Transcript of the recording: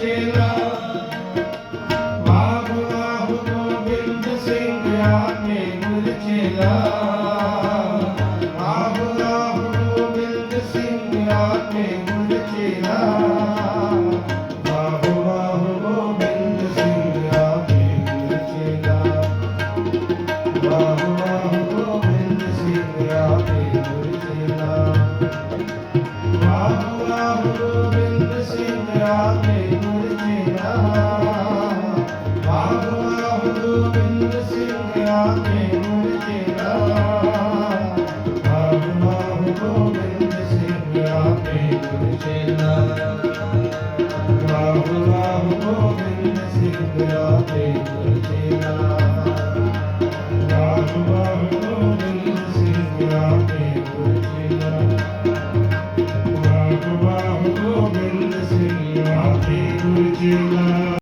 ਚੇਲਾ ਵਾਹ ਵਾਹ ਗੋਬਿੰਦ ਸਿੰਘ ਆਕੇ ਗੁਰ ਚੇਲਾ ਵਾਹ ਵਾਹ ਗੋਬਿੰਦ ਸਿੰਘ ਆਕੇ ਗੁਰ ਚੇਲਾ